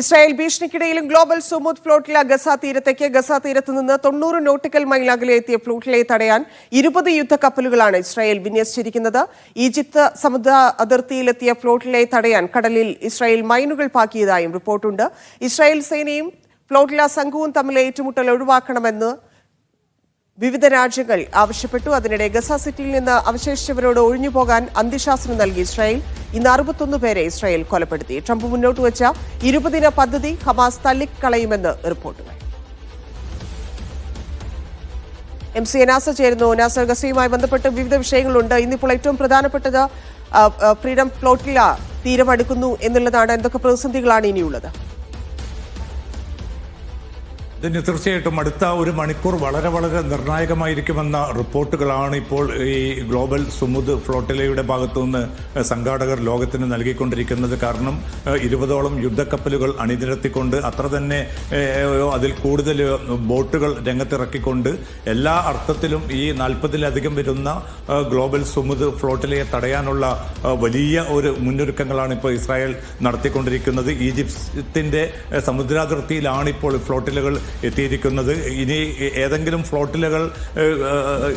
Israel ഭീഷണിക്കിടയിലും global Sumud flotilla Gaza തീരത്തേക്ക് Gaza തീരത്ത് നിന്ന് തൊണ്ണൂറ് നോട്ടിക്കൽ മൈൽ അകലെ എത്തിയ ഫ്ലോട്ടിലെ തടയാൻ ഇരുപത് യുദ്ധക്കപ്പലുകളാണ് ഇസ്രായേൽ വിന്യസിച്ചിരിക്കുന്നത്. ഈജിപ്ത് സമുദ്ര അതിർത്തിയിലെത്തിയ ഫ്ലോട്ടിലെ തടയാൻ കടലിൽ ഇസ്രായേൽ മൈനുകൾ പാക്കിയതായും റിപ്പോർട്ടുണ്ട്. ഇസ്രായേൽ സേനയും ഫ്ലോട്ടില സംഘവും തമ്മിൽ ഏറ്റുമുട്ടൽ ഒഴിവാക്കണമെന്ന് വിവിധ രാജ്യങ്ങൾ ആവശ്യപ്പെട്ടു. അതിനിടെ ഗസ സിറ്റിയിൽ നിന്ന് അവശേഷിച്ചവരോട് ഒഴിഞ്ഞുപോകാൻ അന്ത്യശാസനം നൽകി ഇസ്രായേൽ. ഇന്ന് അറുപത്തൊന്ന് പേരെ ഇസ്രായേൽ കൊലപ്പെടുത്തി. ട്രംപ് മുന്നോട്ട് വച്ച ഇരുപതിന പദ്ധതി ഹമാസ് തള്ളിക്കളയുമെന്ന് റിപ്പോർട്ടുകൾ. എം സി എനാസ ചേരുന്നു. നാസർ ഗസയുമായി ബന്ധപ്പെട്ട് വിവിധ വിഷയങ്ങളുണ്ട്. ഇന്നിപ്പോൾ ഏറ്റവും പ്രധാനപ്പെട്ടത് ഫ്രീഡം പ്ലോട്ടില തീരമടുക്കുന്നു എന്നുള്ളതാണ്. എന്തൊക്കെ പ്രതിസന്ധികളാണ് ഇനിയുള്ളത്? ഇതിന് തീർച്ചയായിട്ടും അടുത്ത ഒരു മണിക്കൂർ വളരെ വളരെ നിർണായകമായിരിക്കുമെന്ന റിപ്പോർട്ടുകളാണ് ഇപ്പോൾ ഈ ഗ്ലോബൽ സുമുദ് ഫ്ലോട്ടിലയുടെ ഭാഗത്തു നിന്ന് സംഘാടകർ ലോകത്തിന് നൽകിക്കൊണ്ടിരിക്കുന്നത്. കാരണം ഇരുപതോളം യുദ്ധക്കപ്പലുകൾ അണിനിരത്തിക്കൊണ്ട് അത്ര തന്നെ അതിൽ കൂടുതൽ ബോട്ടുകൾ രംഗത്തിറക്കിക്കൊണ്ട് എല്ലാ അർത്ഥത്തിലും ഈ നാൽപ്പതിലധികം വരുന്ന ഗ്ലോബൽ സുമുദ് ഫ്ലോട്ടിലയെ തടയാനുള്ള വലിയ ഒരു മുന്നൊരുക്കങ്ങളാണ് ഇപ്പോൾ ഇസ്രായേൽ നടത്തിക്കൊണ്ടിരിക്കുന്നത്. ഈജിപ്തിന്റെ ഏഹ്, സമുദ്രാതിർത്തിയിലാണ് ഇപ്പോൾ ഫ്ലോട്ടിലുകൾ എത്തിയിരിക്കുന്നത്. ഇനി ഏതെങ്കിലും ഫ്ലോട്ടിലുകൾ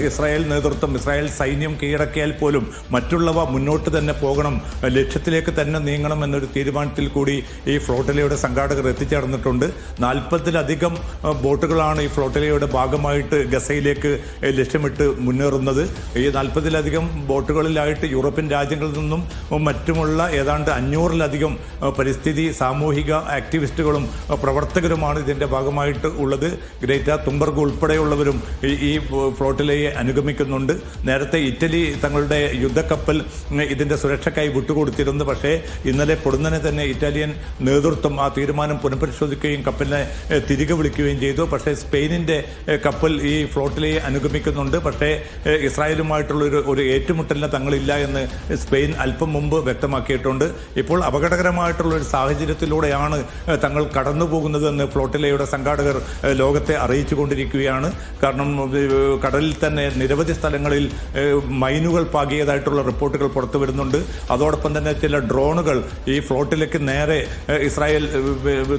ഇസ്രായേൽ നേതൃത്വം ഇസ്രായേൽ സൈന്യം കീഴടക്കിയാൽ പോലും മറ്റുള്ളവ മുന്നോട്ട് തന്നെ പോകണം ലക്ഷ്യത്തിലേക്ക് തന്നെ നീങ്ങണം എന്നൊരു തീരുമാനത്തിൽ കൂടി ഈ ഫ്ലോട്ടിലയുടെ സംഘാടകർ എത്തിച്ചേർന്നിട്ടുണ്ട്. നാൽപ്പതിലധികം ബോട്ടുകളാണ് ഈ ഫ്ലോട്ടിലയുടെ ഭാഗമായിട്ട് ഗസയിലേക്ക് ലക്ഷ്യമിട്ട് മുന്നേറുന്നത്. ഈ നാൽപ്പതിലധികം ബോട്ടുകളിലായിട്ട് യൂറോപ്യൻ രാജ്യങ്ങളിൽ നിന്നും മറ്റുമുള്ള ഏതാണ്ട് അഞ്ഞൂറിലധികം പരിസ്ഥിതി സാമൂഹിക ആക്ടിവിസ്റ്റുകളും പ്രവർത്തകരുമാണ് ഇതിന്റെ ഭാഗമായിട്ട് ഉള്ളത് ഗ്രേറ്റ തുംബർഗ് ഉൾപ്പെടെയുള്ളവരും ഈ- ഫ്ലോട്ടിലേ അനുഗമിക്കുന്നുണ്ട്. നേരത്തെ ഇറ്റലി തങ്ങളുടെ യുദ്ധക്കപ്പൽ ഇതിന്റെ സുരക്ഷയ്ക്കായി വിട്ടുകൊടുത്തിരുന്നു. പക്ഷേ ഇന്നലെ പൊടുന്നനെ തന്നെ ഇറ്റാലിയൻ നേതൃത്വം ആ തീരുമാനം പുനഃപരിശോധിക്കുകയും കപ്പലിനെ തിരികെ വിളിക്കുകയും ചെയ്തു. പക്ഷേ സ്പെയിനിന്റെ കപ്പൽ ഈ ഫ്ലോട്ടിലേ അനുഗമിക്കുന്നുണ്ട്. പക്ഷേ ഇസ്രായേലുമായിട്ടുള്ള ഒരു ഒരു ഏറ്റുമുട്ടലിന് തങ്ങളില്ല എന്ന് സ്പെയിൻ അല്പം മുമ്പ് വ്യക്തമാക്കിയിട്ടുണ്ട്. ഇപ്പോൾ അപകടകരമായിട്ടുള്ള ഒരു സാഹചര്യത്തിലൂടെയാണ് തങ്ങൾ കടന്നുപോകുന്നതെന്ന് ഫ്ലോട്ടിലയുടെ സംഘാടകർ ഏഹ്, അറിയിച്ചു കൊണ്ടിരിക്കുകയാണ് കാരണം കടലിൽ തന്നെ നിരവധി സ്ഥലങ്ങളിൽ മൈനുകൾ പാകിയതായിട്ടുള്ള റിപ്പോർട്ടുകൾ പുറത്തു വരുന്നുണ്ട്. അതോടൊപ്പം തന്നെ ചില ഡ്രോണുകൾ ഈ ഫ്ലോട്ടിലേക്ക് നേരെ ഇസ്രായേൽ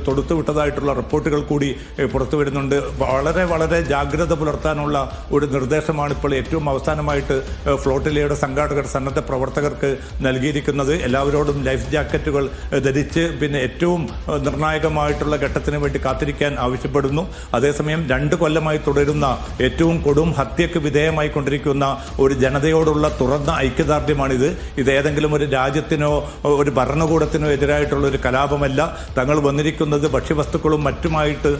തൊടുത്തുവിട്ടതായിട്ടുള്ള റിപ്പോർട്ടുകൾ കൂടി പുറത്തു വരുന്നുണ്ട്. വളരെ വളരെ ജാഗ്രത പുലർത്താനുള്ള ഒരു നിർദ്ദേശമാണ് ഇപ്പോൾ ഏറ്റവും അവസാനമായിട്ട് ഫ്ലോട്ടിലയുടെ സംഘാടകർ സന്നദ്ധ പ്രവർത്തകർക്ക് നൽകിയിരിക്കുന്നത്. എല്ലാവരോടും ലൈഫ് ജാക്കറ്റുകൾ ധരിച്ച് പിന്നെ ഏറ്റവും നിർണായകമായിട്ടുള്ള ഘട്ടത്തിന് വേണ്ടി കാത്തിരിക്കാൻ ആവശ്യപ്പെടുന്നു അതേസമയം രണ്ട് കൊല്ലമായി തുടരുന്ന ഏറ്റവും കൊടും ഹത്യക്ക് വിധേയമായി കൊണ്ടിരിക്കുന്ന ഒരു ജനതയോടുള്ള തുറന്ന ഐക്യദാർഢ്യമാണിത്. ഇത് ഏതെങ്കിലും ഒരു രാജ്യത്തിനോ ഒരു ഭരണകൂടത്തിനോ എതിരായിട്ടുള്ള ഒരു കലാപമല്ല. തങ്ങൾ വന്നിരിക്കുന്നത് ഭക്ഷ്യവസ്തുക്കളും മറ്റുമായിട്ട്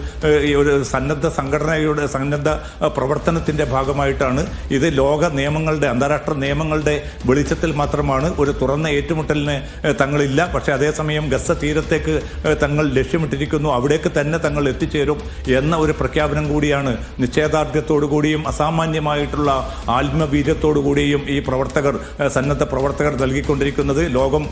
ഈ ഒരു സന്നദ്ധ സംഘടനയുടെ സന്നദ്ധ പ്രവർത്തനത്തിന്റെ ഭാഗമായിട്ടാണ്. ഇത് ലോക നിയമങ്ങളുടെ അന്താരാഷ്ട്ര നിയമങ്ങളുടെ വെളിച്ചത്തിൽ മാത്രമാണ് ഒരു തുറന്ന ഏറ്റുമുട്ടലിന് തങ്ങളില്ല. പക്ഷേ അതേസമയം ഗസ തീരത്തേക്ക് തങ്ങൾ ലക്ഷ്യമിട്ടിരിക്കുന്നു. അവിടേക്ക് തന്നെ തങ്ങൾ എത്തിച്ചേരും. എന്ന ഒരു പ്രഖ്യാപനം കൂടിയാണ് നിശ്ചയദാർഢ്യത്തോടു കൂടിയും അസാമാന്യമായിട്ടുള്ള ആത്മവീര്യത്തോടു കൂടിയും ഈ പ്രവർത്തകർ സന്നദ്ധ പ്രവർത്തകർ നൽകിക്കൊണ്ടിരിക്കുന്നത്. ലോകം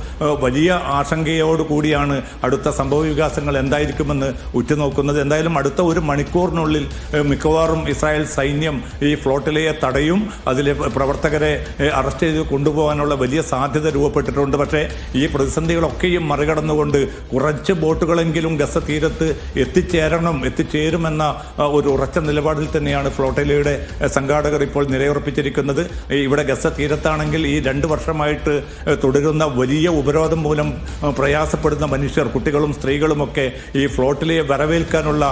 വലിയ ആശങ്കയോടുകൂടിയാണ് അടുത്ത സംഭവ വികാസങ്ങൾ എന്തായിരിക്കുമെന്ന് ഉറ്റുനോക്കുന്നത്. എന്തായാലും അടുത്ത ഒരു മണിക്കൂറിനുള്ളിൽ മിക്കവാറും ഇസ്രായേൽ സൈന്യം ഈ ഫ്ലോട്ടിലയെ തടയും. അതിലെ പ്രവർത്തകരെ അറസ്റ്റ് ചെയ്ത് കൊണ്ടുപോകാനുള്ള വലിയ സാധ്യത രൂപപ്പെട്ടിട്ടുണ്ട്. പക്ഷേ ഈ പ്രതിസന്ധികളൊക്കെയും മറികടന്നുകൊണ്ട് കുറച്ച് ബോട്ടുകളെങ്കിലും ഗസ തീരത്ത് എത്തിച്ചേരണം എത്തിച്ചേരുമെന്ന ആ, ഒരു ഉറച്ച നിലപാടിൽ തന്നെയാണ് ഫ്ലോട്ടിലയുടെ സംഘാടകർ ഇപ്പോൾ നിലയുറപ്പിച്ചിരിക്കുന്നത്. ഇവിടെ ഗസ തീരത്താണെങ്കിൽ ഈ രണ്ട് വർഷമായിട്ട് തുടരുന്ന വലിയ ഉപരോധം മൂലം പ്രയാസപ്പെടുന്ന മനുഷ്യർ കുട്ടികളും സ്ത്രീകളും ഒക്കെ ഈ ഫ്ലോട്ടിലെ വരവേൽക്കാനുള്ള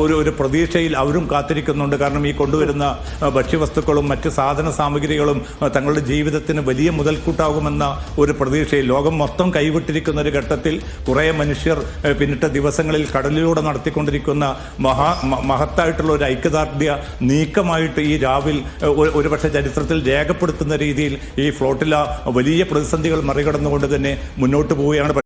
ഒരു ഒരു പ്രതീക്ഷയിൽ അവരും കാത്തിരിക്കുന്നുണ്ട്. കാരണം ഈ കൊണ്ടുവരുന്ന ഭക്ഷ്യവസ്തുക്കളും മറ്റ് സാധന സാമഗ്രികളും തങ്ങളുടെ ജീവിതത്തിന് വലിയ മുതൽക്കൂട്ടാകുമെന്ന ഒരു പ്രതീക്ഷയിൽ ലോകം മൊത്തം കൈവിട്ടിരിക്കുന്ന ഒരു ഘട്ടത്തിൽ കുറേ മനുഷ്യർ പിന്നിട്ട ദിവസങ്ങളിൽ കടലിലൂടെ നടത്തിക്കൊണ്ടിരിക്കുന്ന മഹാ മഹത്തായിട്ടുള്ള ഒരു ഐക്യദാർഢ്യ നീക്കമായിട്ട് ഈ രാവിൽ ഒരുപക്ഷെ ചരിത്രത്തിൽ രേഖപ്പെടുത്തുന്ന രീതിയിൽ ഈ ഫ്ലോട്ടില വലിയ പ്രതിസന്ധികൾ മറികടന്നുകൊണ്ട് തന്നെ മുന്നോട്ട് പോവുകയാണ്.